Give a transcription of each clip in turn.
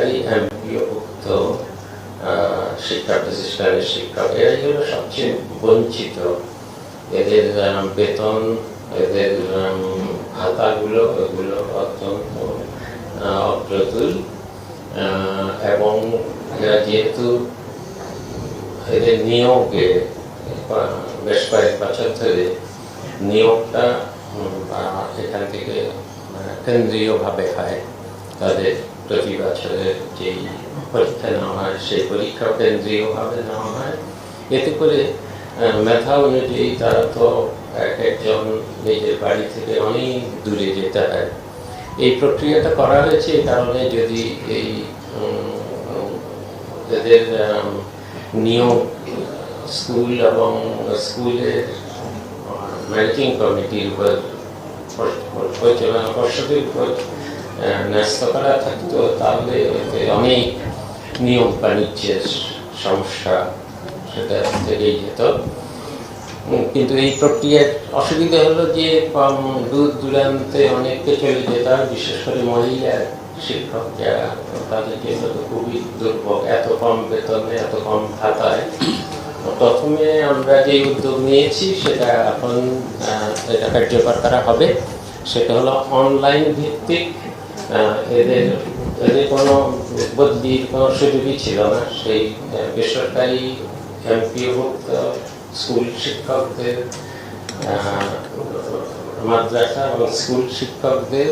বেসরকারি এমপিওভুক্ত শিক্ষা প্রতিষ্ঠানের শিক্ষক, এরাই হলো সবচেয়ে বঞ্চিত। এদের বেতন, এদের ভাতাগুলো এগুলো অত্যন্ত অপ্রতুল। এবং এরা যেহেতু এদের নিয়োগে বেশ কয়েক বছর ধরে নিয়োগটা এখান থেকে কেন্দ্রীয়ভাবে হয় তাদের। প্রতি বছরের যেই পরীক্ষা নেওয়া হয়, সেই পরীক্ষাও কেন্দ্রীয়ভাবে নেওয়া হয়। এতে করে মেধা অনুযায়ী তারা তো এক একজন নিজের বাড়ি থেকে অনেক দূরে যেতে হয়। এই প্রক্রিয়াটা করা হয়েছে এই কারণে যদি এই এদের নিয়োগ, স্কুল এবং স্কুলের ম্যানেজিং কমিটির উপর পর- পর- পরিচালনা পর্ষদের উপর আহ, ন্যস্ত করা থাকতো তাহলে অনেক নিয়ম বাণিজ্যের সমস্যা সেটা থেকেই যেত কিন্তু এই প্রক্রিয়ার অসুবিধা হলো যে দূর দূরান্তে অনেককে চলে যেত আর বিশেষ করে মহিলা শিক্ষক যারা তাদের জন্য খুবই দুর্ভোগ এত কম বেতনে এত কম ভাতায় প্রথমে আমরা যে উদ্যোগ নিয়েছি সেটা এখন এটা কার্যকর করা হবে সেটা হলো অনলাইন ভিত্তিক এদের এদের কোনো বদলির কোনো সুযোগই ছিল না। সেই বেসরকারি স্কুল শিক্ষকদের স্কুল শিক্ষকদের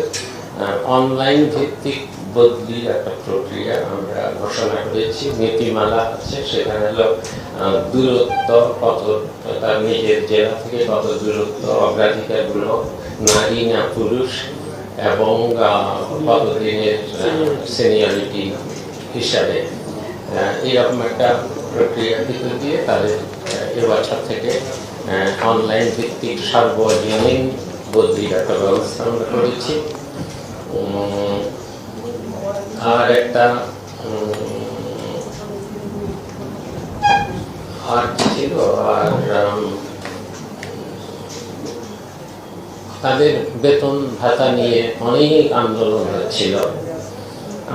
অনলাইন ভিত্তিক বদলির একটা প্রক্রিয়া আমরা ঘোষণা করেছি। নীতিমালা আছে, সেখানে হলো দূরত্ব, কত, তার নিজের জেলা থেকে কত দূরত্ব, অগ্রাধিকারগুলো, নারী না পুরুষ এবং কতদিনের সিনিয়রিটি হিসাবে এইরকম একটা প্রক্রিয়ার ভিতর দিয়ে তাদের এবছর থেকে অনলাইন ভিত্তিক সার্বজনীন বদলির একটা ব্যবস্থা আমরা করেছি। আর একটা আর ছিল? আর তাদের বেতন ভাতা নিয়ে অনেক আন্দোলন হচ্ছিল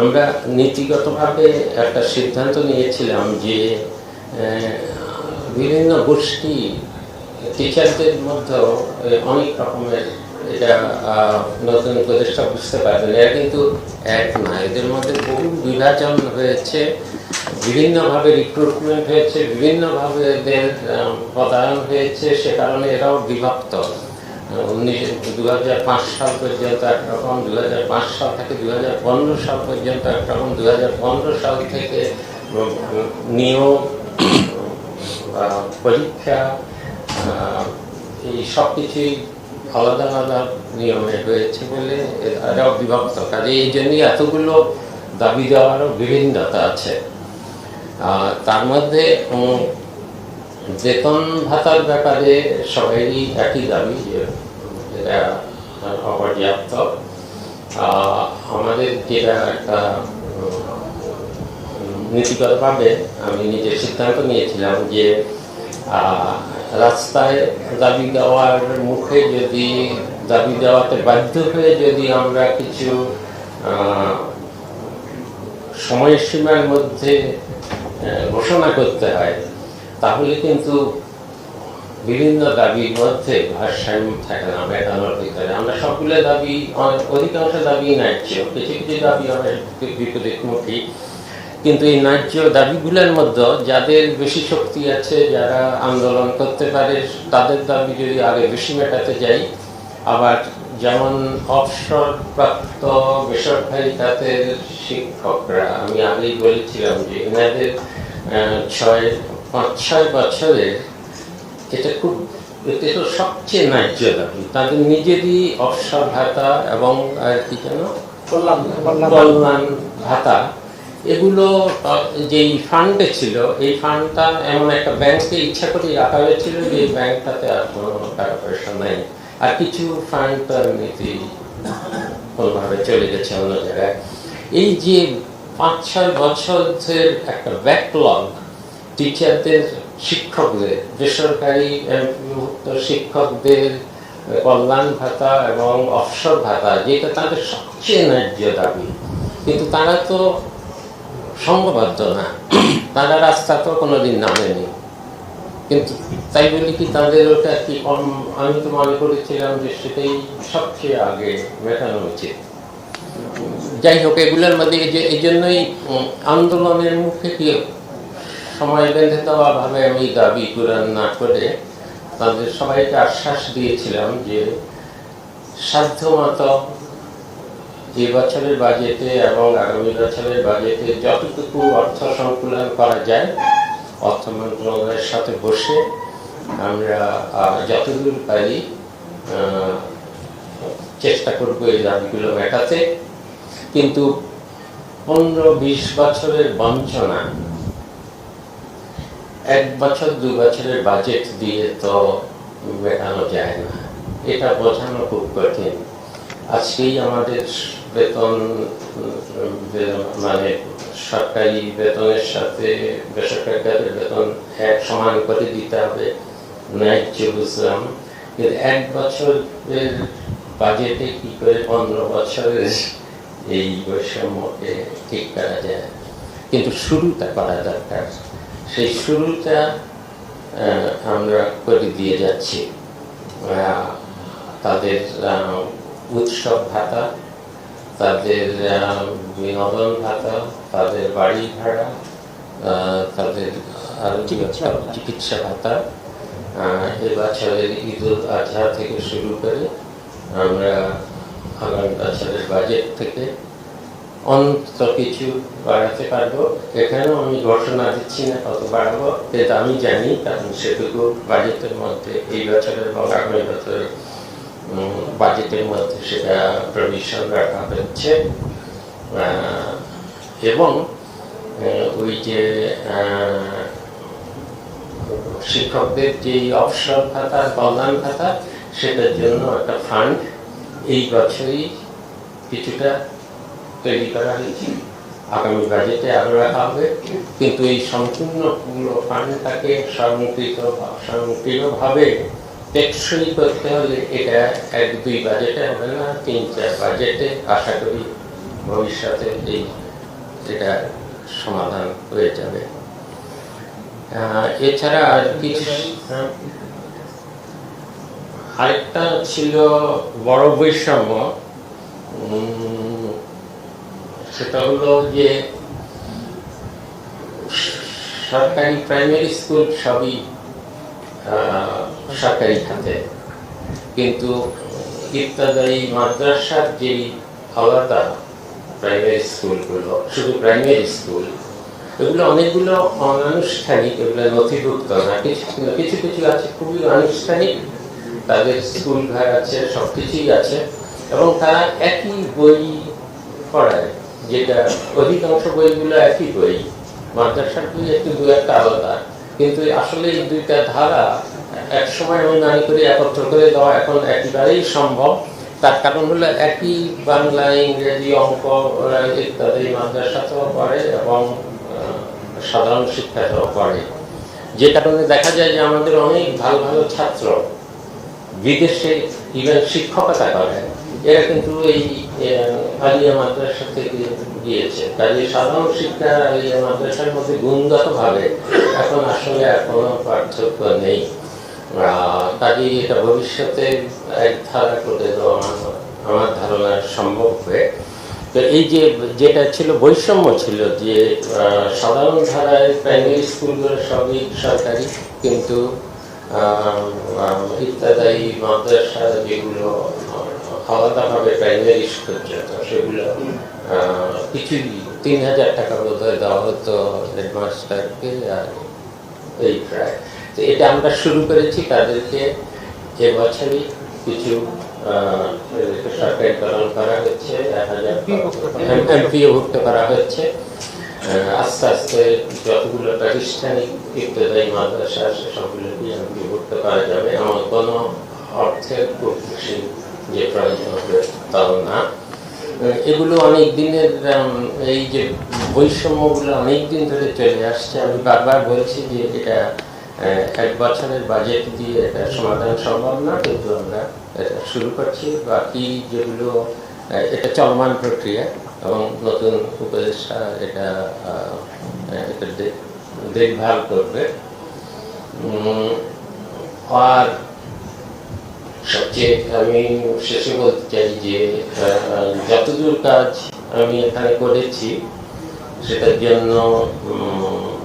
আমরা নীতিগতভাবে একটা সিদ্ধান্ত নিয়েছিলাম যে বিভিন্ন গোষ্ঠী টিচারদের মধ্যেও অনেক রকমের এটা নতুন উপদেষ্টা বুঝতে পারবেন। এরা কিন্তু এক না, এদের মধ্যে বহু বিভাজন হয়েছে। বিভিন্নভাবে রিক্রুটমেন্ট হয়েছে, বিভিন্নভাবে এদের পদায়ন হয়েছে। সে কারণে এরাও বিভক্ত। উনিশ দু সাল পর্যন্ত একরকম দু হাজার পাঁচ সাল থেকে দু হাজার পনেরো সাল পর্যন্ত একরকম দু হাজার পনেরো সাল থেকে নিয়োগ, পরীক্ষা এই সব কিছুই আলাদা আলাদা নিয়মে হয়েছে বলে এরাও বিভক্ত কাজে এই জন্যই এতগুলো দাবি দেওয়ারও বিভিন্নতা আছে। তার মধ্যে বেতন ভাতার ব্যাপারে সবারই একই দাবি যে এটা অপর্যাপ্ত। আমাদের যেটা একটা নীতিগতভাবে আমি নিজের সিদ্ধান্ত নিয়েছিলাম যে রাস্তায় দাবি দেওয়ার মুখে যদি, দাবি দেওয়াতে বাধ্য হয়ে যদি আমরা কিছু সময়সীমার মধ্যে ঘোষণা করতে হয় তাহলে কিন্তু বিভিন্ন দাবির মধ্যে ভারসাম্য থাকে না মেটানোর ভিতরে আমরা সবগুলো দাবি অধিকাংশ দাবি ন্যায্য, কিছু কিছু দাবি অনেক বিপরীতমুখী কিন্তু এই ন্যায্য দাবিগুলোর মধ্যে যাদের বেশি শক্তি আছে, যারা আন্দোলন করতে পারে, তাদের দাবি যদি আগে বেশি মেটাতে যাই, আবার যেমন অবসর প্রাপ্ত বেসরকারি খাতের শিক্ষকরা, আমি আগেই বলেছিলাম যে এনাদের ছয় পাঁচ ছয় বছরের এটা খুব এটা তো সবচেয়ে ন্যায্য দাবি তাদের নিজেরই অবসর ভাতা এবং আর কি যেন? কল্যাণ ভাতা। এগুলো যেই ফান্ডে ছিল এই ফান্ডটা এমন একটা ব্যাংকে ইচ্ছা করে রাখা হয়েছিল যে এই ব্যাংকটাতে আর কোনো টাকা পয়সা নেই। আর কিছু ফান্ড তো এমনিতেই কোনোভাবে চলে গেছে অন্য জায়গায়। এই যে পাঁচ ছয় বছরের একটা ব্যাকলগ টিচারদের শিক্ষকদের, বেসরকারি শিক্ষকদের, কল্যাণ ভাতা এবং অবসর ভাতা, যেটা তাদের সবচেয়ে ন্যায্য দাবি। কিন্তু তারা তো সংঘবদ্ধ না। তারা রাস্তা তো কোনোদিন নামেনি। কিন্তু তাই বলি কি তাদের ওটা কি কম? আমি তো মনে করেছিলাম যে সেটাই সবচেয়ে আগে মেটানো উচিত। যাই হোক, এগুলোর মধ্যে যে, এই জন্যই আন্দোলনের মুখে কি সময় বেঁধে দেওয়া ভাবে আমি দাবি পূরণ না করে তাদের সবাইকে আশ্বাস দিয়েছিলাম যে সাধ্যমতো এই বছরের বাজেটে এবং আগামী বছরের বাজেটে যতটুকু অর্থ সংকুলন করা যায়, অর্থ মন্ত্রণালয়ের সাথে বসে আমরা যতদূর পারি চেষ্টা করব এই দাবিগুলো মেটাতে। কিন্তু পনেরো বিশ বছরের বঞ্চনা এক বছর, দু বছরের বাজেট দিয়ে তো মেটানো যায় না। এটা বোঝানো খুব কঠিন। আজকেই আমাদের বেতন মানে সরকারি বেতনের সাথে বেসরকারি বেতন এক সমান করে দিতে হবে, ন্যায্য বুঝলাম। কিন্তু এক বছরের বাজেটে কি করে পনেরো বছরের এই বৈষম্যকে ঠিক করা যায়? কিন্তু শুরুটা করা দরকার। সেই শুরুটা আমরা করে দিয়ে যাচ্ছি তাদের উৎসব ভাতা তাদের বিনোদন ভাতা তাদের বাড়ি ভাড়া তাদের আরও চিকিৎসা ভাতা। চিকিৎসা ভাতা আহ, এবছরের ঈদ উল আজহা থেকে শুরু করে আমরা আগামী বছরের বাজেট থেকে অন্তত কিছু বাড়াতে পারব। এখানেও আমি ঘোষণা দিচ্ছি না কত বাড়াবো। কিন্তু আমি জানি, কারণ সেটুকু বাজেটের মধ্যে, এই বছরের এবং আগামী বছরের বাজেটের মধ্যে সেটা প্রভিশন রাখা হচ্ছে। এবং ওই যে শিক্ষকদের যে অবসর ভাতা কল্যাণ ভাতা সেটার জন্য একটা ফান্ড এই বছরই কিছুটা তৈরি করা হয়েছে আগামী বাজেটে আরও রাখা হবে। কিন্তু এই সম্পূর্ণ পুরো ফান্ডটাকে সংকৃত সংক্রিয়ভাবে টেকসই করতে হলে এটা এক দুই বাজেটে হবে না, তিন চার বাজেটে আশা করি ভবিষ্যতে এই এটা সমাধান হয়ে যাবে। এছাড়া আর কিছু হ্যাঁ। আরেকটা ছিল বড় বৈষম্য। সেটা হলো যে সরকারি প্রাইমারি স্কুল সবই সরকারি খাতে। কিন্তু ইত্যাদি মাদ্রাসার যে আলাদা প্রাইমারি স্কুলগুলো শুধু প্রাইমারি স্কুল এগুলো অনেকগুলো অনানুষ্ঠানিক, এগুলো নথিভুক্ত না। কিছু কিছু কিছু আছে খুবই আনুষ্ঠানিক। তাদের স্কুল ঘর আছে সব কিছুই আছে। এবং তারা একই বই পড়ায়। যেটা অধিকাংশ বইগুলো একই বই, মাদ্রাসার বই একটু দু একটা আলাদা। কিন্তু আসলে এই দুইটা ধারা এক সময় আমি মনে করি একত্র করে দেওয়া এখন একেবারেই সম্ভব। তার কারণ হলো একই বাংলা, ইংরেজি, অঙ্ক ইত্যাদি মাদ্রাসাতেও পড়ে এবং সাধারণ শিক্ষাতেও পড়ে। যে কারণে দেখা যায় যে আমাদের অনেক ভালো ভালো ছাত্র বিদেশে ইভেন শিক্ষকতা করে এরা কিন্তু এই আলিয়া মাদ্রাসা থেকে গিয়েছে। কাজে সাধারণ শিক্ষা আলিয়া মাদ্রাসার মধ্যে গুণগত ভাবে এখন আসলে আর কোনো পার্থক্য নেই। কাজেই এটা ভবিষ্যতে এক ধারা করে দেওয়া আমার- ধারণা সম্ভব হবে। তো এই যে, যেটা ছিল, বৈষম্য ছিল যে সাধারণ ধারায় প্রাইমারি স্কুলগুলো সবই সরকারি, কিন্তু ইত্যাদি মাদ্রাসা যেগুলো আলাদাভাবে প্রাইমারি পর্যন্ত সেগুলো তিন হাজার টাকা বোধ হয় দেওয়া হতো হেডমাস্টারকে আর এই প্রায়। তো এটা আমরা শুরু করেছি তাদেরকে এবছরই কিছু সরকারিকরণ করা হচ্ছে এক হাজার এমপিও করা হচ্ছে। আস্তে আস্তে যতগুলো প্রাতিষ্ঠানিক ইত্যাদি মাদ্রাসা আছে সবগুলোকে এমপিও করা যাবে। আমার কোনো অর্থের খুব বেশি যে এগুলো অনেক দিনের এই যে বৈষম্যগুলো অনেক দিন ধরে চলে আসছে। আমি বারবার বলছি যে এটা এক বছরের বাজেট দিয়ে এটা সমাধান সম্ভব না, কিন্তু আমরা এটা শুরু করছি। বাকি যেগুলো এটা চলমান প্রক্রিয়া এবং নতুন উপদেষ্টা এটা এটা দেখভাল করবে। আর সবচেয়ে, আমি শেষে বলতে চাই যে যতদূর কাজ আমি এখানে করেছি, সেটার জন্য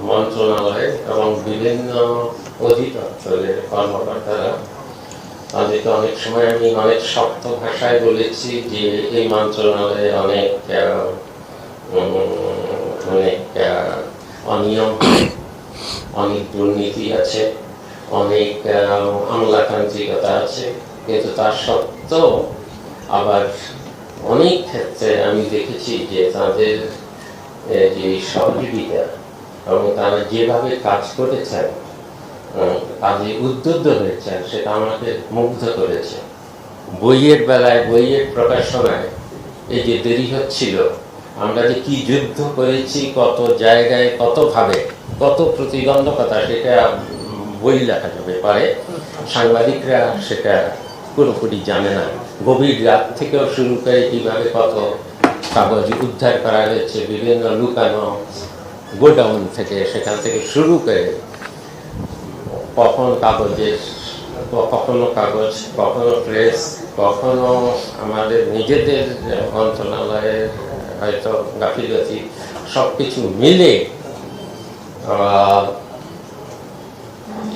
মন্ত্রণালয় এবং বিভিন্ন অধিদপ্তরের কর্মকর্তারা, তাদেরকে অনেক সময় আমি অনেক শক্ত ভাষায় বলেছি যে, এই মন্ত্রণালয়ে অনেক অনেক অনিয়ম, অনেক দুর্নীতি আছে, অনেক আমলাতান্ত্রিকতা আছে। কিন্তু তার সত্ত্বেও আবার অনেক ক্ষেত্রে আমি দেখেছি যে তাদের যে সহযোগিতা এবং তারা যেভাবে কাজ করেছেন কাজে উদ্বুদ্ধ হয়েছেন, সেটা আমাকে মুগ্ধ করেছে। বইয়ের বেলায়, বইয়ের প্রকাশনায় এই যে দেরি হচ্ছিল, আমরা যে কি যুদ্ধ করেছি, কত জায়গায় কতভাবে, কত প্রতিবন্ধকতা, সেটা বই লেখা যাবে পারে। সাংবাদিকরা সেটা পুরোপুরি জানে না। গভীর রাত থেকেও শুরু করে কীভাবে কত কাগজ উদ্ধার করা হয়েছে, বিভিন্ন লুকানো গোডাউন থেকে, সেখান থেকে শুরু করে কখন কাগজের কখনো কাগজ, কখনো প্রেস, কখনো আমাদের নিজেদের মন্ত্রণালয়ের হয়তো গাফিলতি সব কিছু মিলে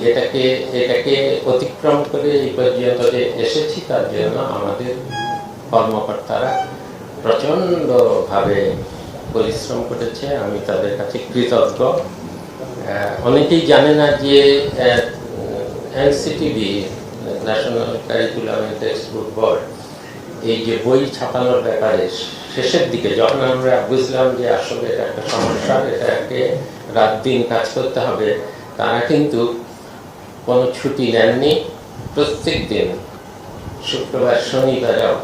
এটাকে এটাকে অতিক্রম করে এই পর্যন্ত যে এসেছি, তার জন্য আমাদের কর্মকর্তারা প্রচণ্ডভাবে পরিশ্রম করেছে। আমি তাদের কাছে কৃতজ্ঞ। অনেকেই জানে না যে NCTB, national curriculum text board, এই যে বই ছাপানোর ব্যাপারে শেষের দিকে যখন আমরা বুঝলাম যে আসলে এটা একটা সমস্যা, এটাকে রাত দিন কাজ করতে হবে, তারা কিন্তু কোনো ছুটি নেননি, প্রত্যেক দিন, শুক্রবার শনিবারেও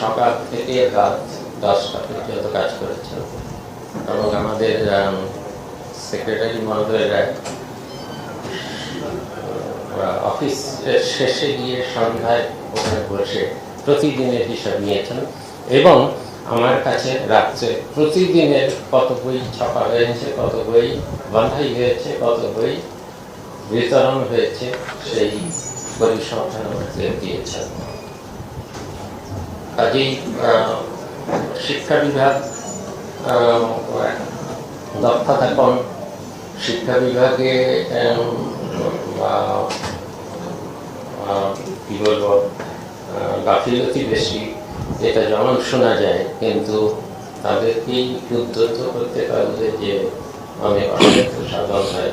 সকাল থেকে রাত দশটা পর্যন্ত কাজ করেছেন। এবং আমাদের সেক্রেটারি মহোদয়রা অফিস শেষে গিয়ে সন্ধ্যায় ওখানে বসে প্রতিদিনের হিসাব নিয়েছেন এবং আমার কাছে রাত্রে প্রতিদিনের কত বই ছাপা হয়েছে, কত বই বাঁধাই হয়েছে, কত বই বিতরণ হয়েছে সেই পরিসংখ্যান দিয়েছেন কাজেই শিক্ষা বিভাগ আহ, দক্ষতা কম শিক্ষা বিভাগে কি বলব গাফিলতি বেশি এটা যেমন শোনা যায় কিন্তু তাদেরকেই উদ্যত করতে পারবে যে অনেক অনেক সাধন হয়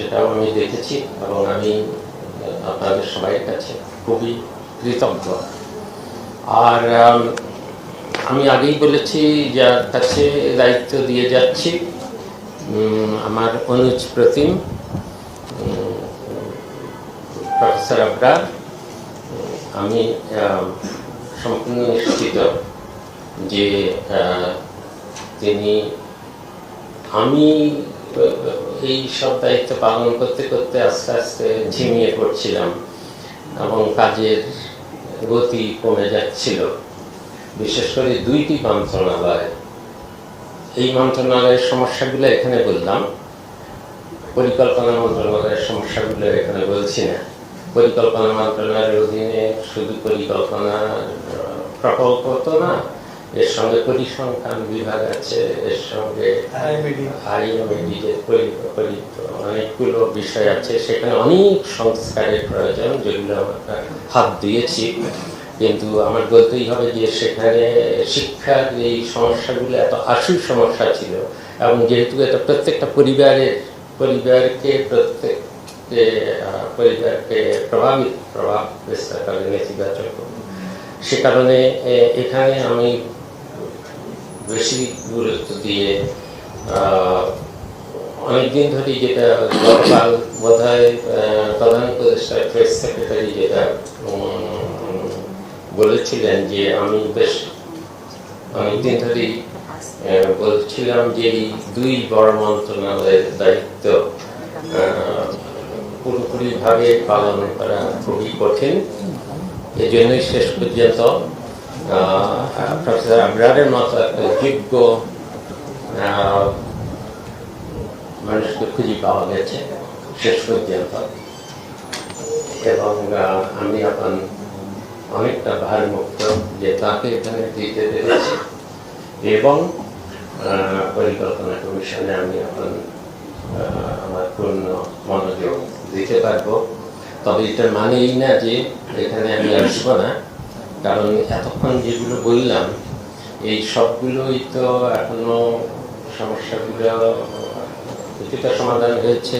সেটাও আমি দেখেছি এবং আমি আপনাদের সবাইয়ের কাছে খুবই কৃতজ্ঞ। আর, আমি আগেই বলেছি যার কাছে দায়িত্ব দিয়ে যাচ্ছি আমার অনুজ প্রতিম প্রফেসর আবরার, আমি সম্পূর্ণ নিশ্চিত যে তিনি আমি এই সব দায়িত্ব পালন করতে করতে আস্তে আস্তে ঝিমিয়ে পড়ছিলাম এবং কাজের গতি কমে যাচ্ছিল। বিশেষ করে দুইটি মন্ত্রণালয়। এই মন্ত্রণালয়ের সমস্যাগুলো এখানে বললাম। পরিকল্পনা মন্ত্রণালয়ের সমস্যাগুলো এখানে বলছি না। পরিকল্পনা মন্ত্রণালয়ের অধীনে শুধু পরিকল্পনা প্রকল্প তো না এর সঙ্গে পরিসংখ্যান বিভাগ আছে এর সঙ্গে অনেকগুলো বিষয় আছে। সেখানে অনেক সংস্কারের প্রয়োজন যেগুলো আমরা হাত দিয়েছি। কিন্তু আমার বলতেই হবে যে সেখানে শিক্ষার এই সমস্যাগুলো এত আশু সমস্যা ছিল এবং যেহেতু এটা প্রত্যেকটা পরিবারের পরিবারকে প্রত্যেককে আহ, পরিবারকে প্রভাবিত প্রভাব বিস্তার করে নেতিবাচক সে কারণে এখানে আমি বেশি গুরুত্ব দিয়ে অনেকদিন ধরেই যেটা গতকাল বোধ হয় প্রধান উপদেষ্টা প্রেস সেক্রেটারি যেটা বলেছিলেন যে আমি বেশ অনেকদিন ধরেই বলছিলাম যে এই দুই বড় মন্ত্রণালয়ের দায়িত্ব পুরোপুরিভাবে পালন করা খুবই কঠিন। এই জন্যই শেষ পর্যন্ত প্রফেসর আবরারের মতো একটা যোগ্য মানুষকে খুঁজে পাওয়া গেছে শেষ পর্যন্ত এবং আমি এখন অনেকটা ভারমুক্ত যে তাকে এখানে দিতে পেরেছি এবং পরিকল্পনা কমিশনে আমি এখন আমার পূর্ণ মনোযোগ দিতে পারব তবে এটা মানেই না যে এখানে আমি আসব না কারণ এতক্ষণ যেগুলো বললাম, এই সবগুলোই তো এখনও সমস্যাগুলো কিছুটা সমাধান হয়েছে।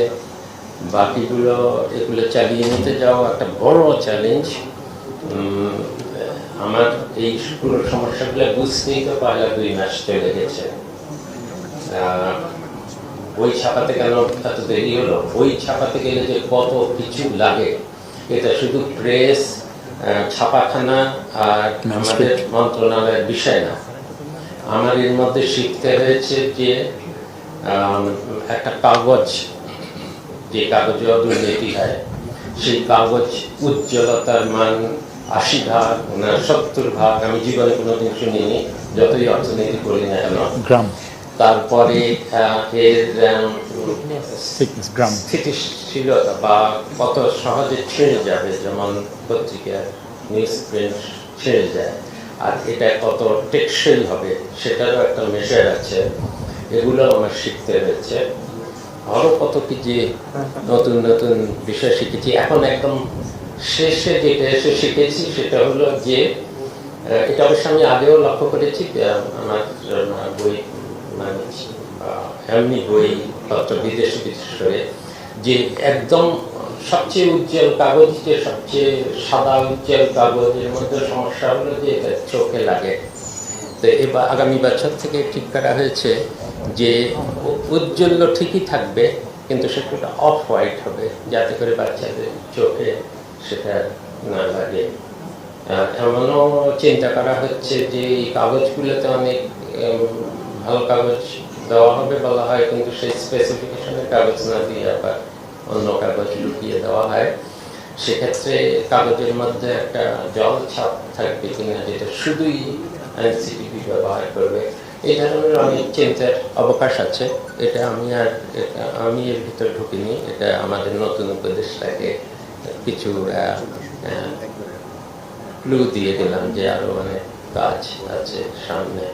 বাকিগুলো এগুলো চালিয়ে নিতে যাওয়া একটা বড় চ্যালেঞ্জ আমার এই পুরো সমস্যাগুলো বুঝতেই তো পয়লা দুই মাস চলে গেছে। বই ছাপাতে কেন এত দেরি হলো? বই ছাপাতে গেলে যে কত কিছু লাগে, এটা শুধু প্রেস ছাপাখানা আর আমাদের মন্ত্রণালয়ের বিষয় না। আমার এর মধ্যে শিখতে হয়েছে যে একটা কাগজ যে কাগজে দুর্নীতি হয় সেই কাগজ উজ্জ্বলতার মান আশি ভাগ না সত্তর ভাগ আমি জীবনে কোনোদিন শুনিনি যতই অর্থনীতি করি না কেন। গ্রাম। তারপরে এর স্থিতিশীলতা বা কত সহজে ছেড়ে যাবে যেমন পত্রিকার নিউজ প্রিন্ট ছেড়ে যায়। আর এটা কত টেকসই হবে সেটারও একটা মেশার আছে। এগুলো আমার শিখতে হয়েছে। আরও কত কি যে নতুন নতুন বিষয় শিখেছি। এখন একদম শেষে যেটা এসে শিখেছি সেটা হলো যে এটা অবশ্য আমি আগেও লক্ষ্য করেছি আমার বই আহ, বই পত্র বিদেশি বিশেষ করে যে একদম সবচেয়ে উজ্জ্বল কাগজ যে সবচেয়ে সাদা উজ্জ্বল কাগজের মধ্যে সমস্যা হলো যে এটা চোখে লাগে। তো এবার আগামী বছর থেকে ঠিক করা হয়েছে যে উ- উজ্জ্বল ঠিকই থাকবে কিন্তু সেটা অফ হোয়াইট হবে যাতে করে বাচ্চাদের চোখে সেটা না লাগে। এমনও চিন্তা করা হচ্ছে যে এই কাগজগুলোতে অনেক ভালো কাগজ দেওয়া হবে বলা হয়, কিন্তু সেই স্পেসিফিকেশনের কাগজ না দিয়ে আবার অন্য কাগজ লুকিয়ে দেওয়া হয়। সেক্ষেত্রে কাগজের মধ্যে একটা জল ছাপ থাকবে কিনা, যেটা শুধুই এনসিটিভি ব্যবহার করবে, এই ধরনের অনেক চিন্তার অবকাশ আছে। এটা আমি আর আমি এর ভিতর ঢুকিনি, এটা আমাদের নতুন উপদেশটাকে কিছু ক্লু দিয়ে দিলাম যে আরও অনেক কাজ আছে সামনে।